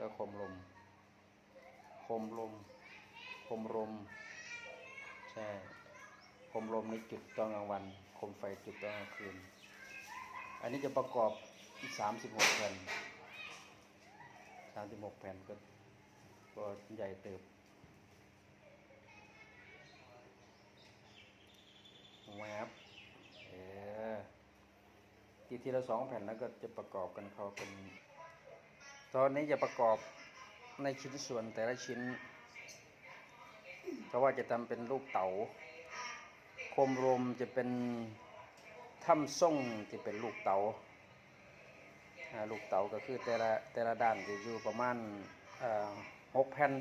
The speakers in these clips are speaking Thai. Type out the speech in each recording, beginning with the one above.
ก็คมลม คมลม คมลม ใช่ คมลมในจุดตอนกลางวัน คมไฟจุดตอนกลางคืน อันนี้จะประกอบอีกสามสิบหกแผ่นสามสิบหกแผ่นก็ก็ใหญ่เติบแวบเออทีทีละสองแผ่นแล้วก็จะประกอบกันเขาเป็น ตอนนี้จะประกอบในชิ้นส่วนแต่ละชิ้น เพราะว่าจะทำเป็นรูปเต๋าโคมรมจะเป็นถ้ำส่งที่เป็นลูกเต๋าอ่าลูกเต๋าก็คือแต่ละแต่ละด้านจะอยู่ประมาณหกแผ่น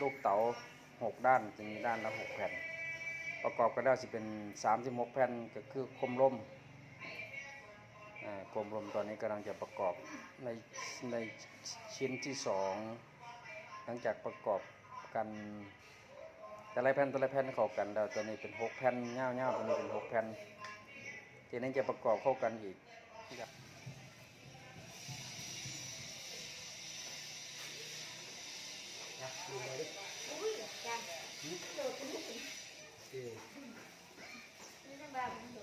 ลูกเต๋าหกด้านจะมีด้านละหกแผ่น ประกอบกันแล้วสิเป็นสามสิบหกแผ่นก็คือคมลม อ่าโคมลมตอนนี้กำลังจะประกอบในในชิ้นที่สองหลังจากประกอบกันแต่ละแผ่นแต่ละแผ่นเข้ากันแล้วตัวนี้เป็นหกแผ่นเงาเงาตัวนี้เป็นหกแผ่นทีนี้จะประกอบเข้ากันอีกอุ้ยจังโดดขึ้น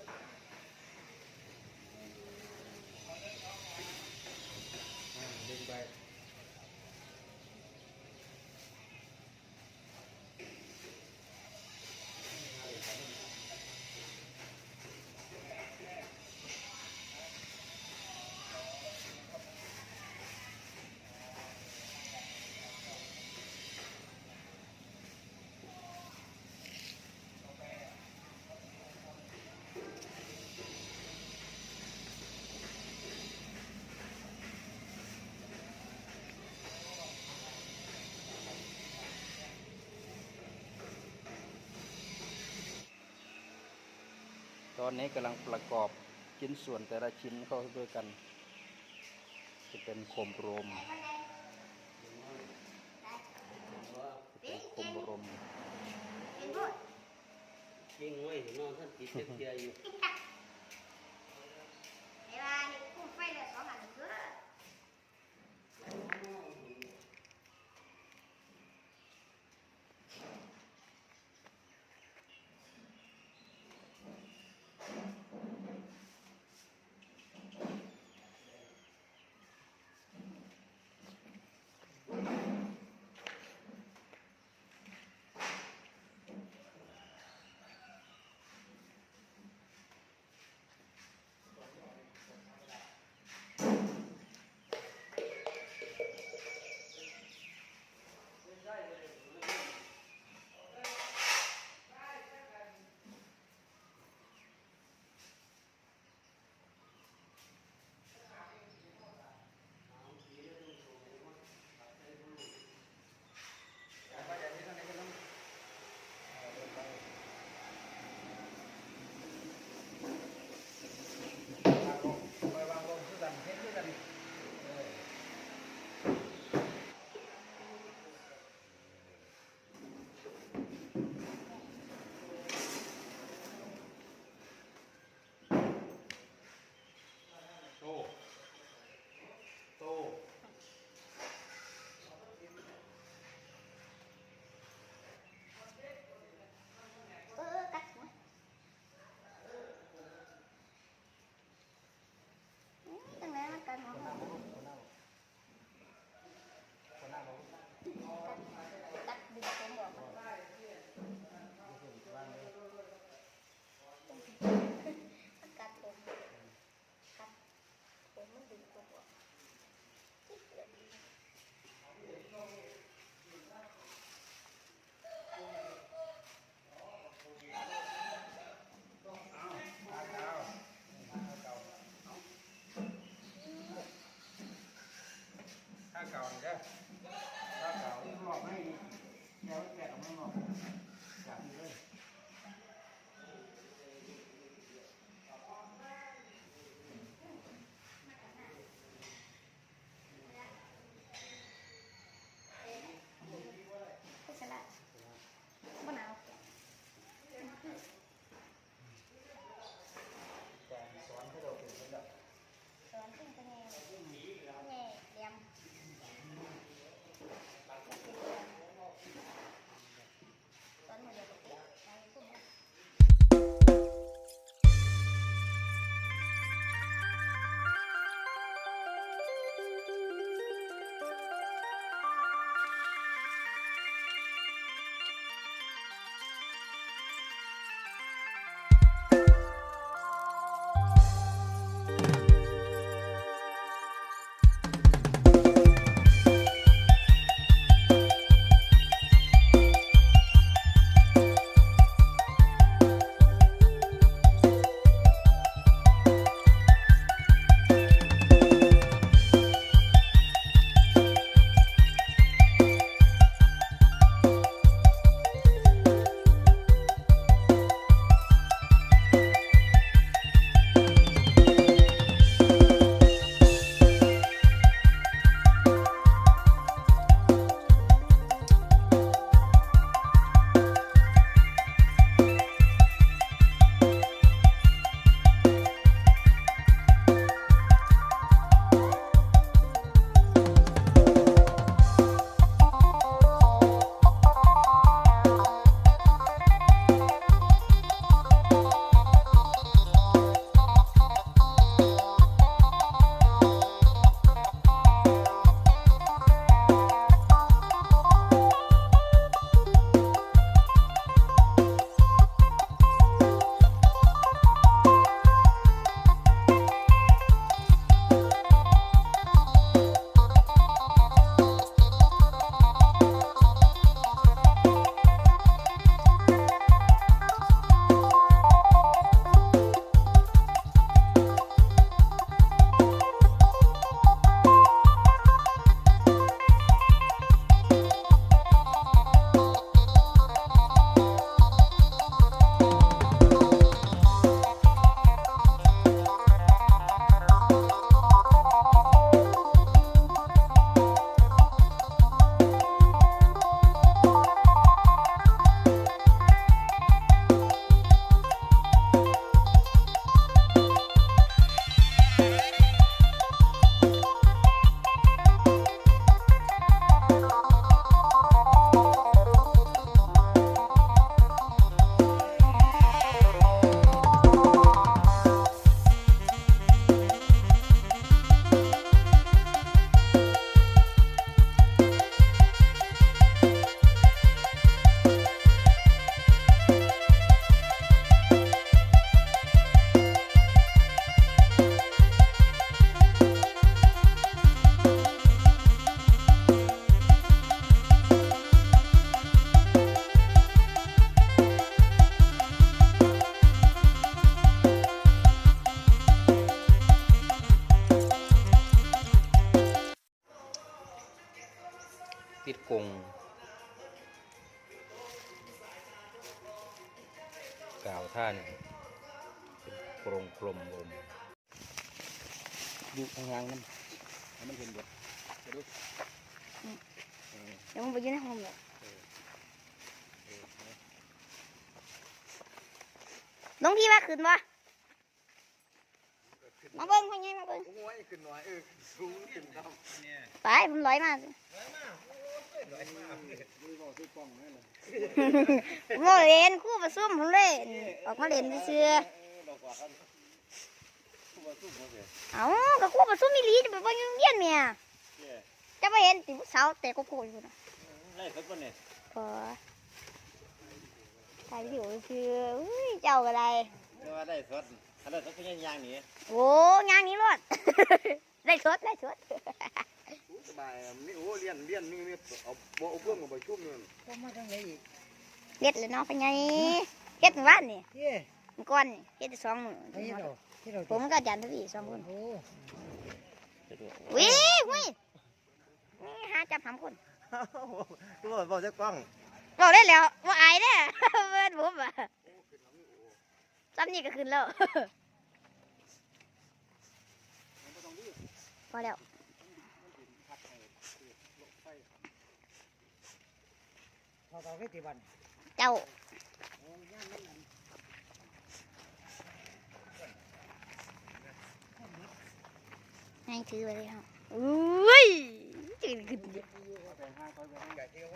อนนี้กำลังประกอบชิ้นส่วนแต่ละชิ้นเข้าด้วยกัน จะเป็นโคมรมเป็นโคมรมยิงไว้นอนท่านติดเตียอยู่ ขาเอยู่ข้างล่างนั่นให้มันเห็นเบดจะดูเออเดี๋ยวมึงไปยืนในห้องเลยเออเออน้องพี่ว่าขึ้นวะมาเบิ้งพ่อใหญ่มาเบิ้งโอ้ยขึ้นหน่อยเออสูงขึ้นครับเนี่ยไปผมลอยมาดูบอกซื้อกล้องนั่นเลยผมบ่เล่นคู่ประซุ่มผมเล่นออกมาเล่นเชื่อดอกกว่ากันคู่มาสู้มา เสียๆเอ้าก็คู่ประซุ่มมีลีจะไปเบิ่งเยี่ยนเมียเนี่ยจะไปเห็นติผู้สาวแต่ก็โกรธอยู่นะไล่สักคนเนี่ยพอใส่ผิวคืออุ้ยเจ้าอะไรเรียกว่าได้สดถ้าได้สดก็ยังยางหนีโอ้งานนี้รอดได้สดได้สดสบายนี่โอ้เลี้ยนเลี้ยนนี่นี่เอาบ่เอาเพื่อนมาประชุมเนี่ยเฮ็ดเลยเนาะพ่อใหญ่เฮ็ดเมื่อวานนี่เย่เมื่อก่อนนี่เฮ็ดได้สองมื้อไอ้เรา ที่เราผมกับอาจารย์ทวีสองคนโอ้วิวินี่หาจับหำคนกูบอกบอกจะกล้องบอกได้แล้วว่าอายเด้อเบิดผมอะซ้ำนี่ก็ขึ้นแล้วพอแล้วเราเราไม่ตีบันเจ้า ให้ถือไปเลยครับอุ้ยจืดขึ้นเยอะไก่ที่เขา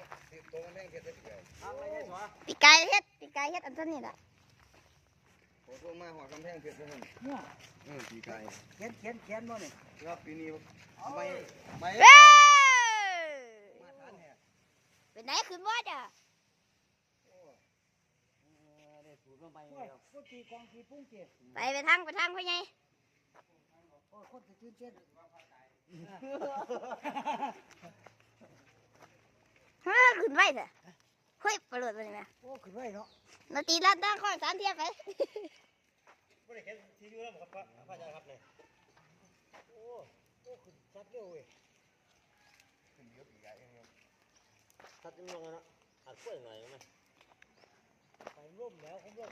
ตัวมันแห้งเกิดได้ไก่ทำอะไรเนี่ยสวะปีกายเฮ็ดปีกายเฮ็ดอันนี้ล่ะโอ้ตัวมาหัวกำแพงเกิดได้เห็นเนี่ยเออปีไก่เขียนเขียนเขียนบ่เนี่ยครับปีนี้ไม่ไม่เว้ยมาทันเนี่ยเป็นไหนขึ้นว่าจ้ะได้สูตรมาใหม่แล้วพวกตีกองตีปุ้งเจ็ดไปไปทางไปทางพ่อใหญ่ โอ้คนจะตื่นเต้นเฮ้ยขึ้นไว้เถอะเฮ้ยประหลาดไปเลยนะโอ้ขึ้นไว้เนาะนาทีละตั้งข้อสามเทียบไปไม่ได้เห็นที่อยู่แล้วครับพระอาจารย์ครับเนี่ยโอ้โอ้ขึ้นชัดเร็วเว้ยขึ้นเยอะปีไก่เองครับถ้าจะมองกันนะอัดกล้วยหน่อยไหมไปร่มแล้วผมร่ม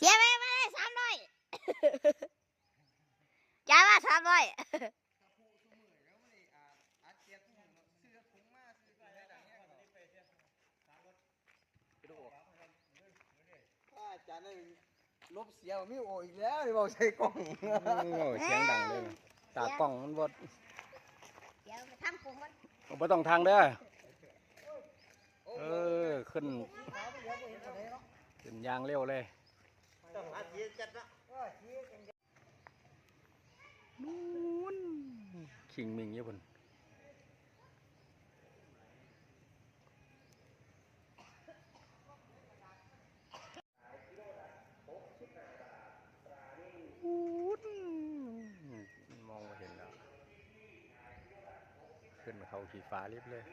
เสียไปไปสามร้อยจ่ายมาสามร้อยอาจารย์ได้ลบเสียไม่โอ้อีกแล้วที่บอกใส่กล้องโอ้เสียงดังเลยนะตากล้องมันบดเดี๋ยวไปทำกลุ่มมันบ่ต้องทางเด้อเออขึ้นสาวไม่เดี๋ยวบ่เห็นอะไรเนาะขึ้นยางเร็วเลย ต้องหาทีจัดนะเออชี้กันขิงมิงอยู่พุ่นมองไม่เห็นแล้ว ขึ้นเขาขี่ฟ้าเรียบเลย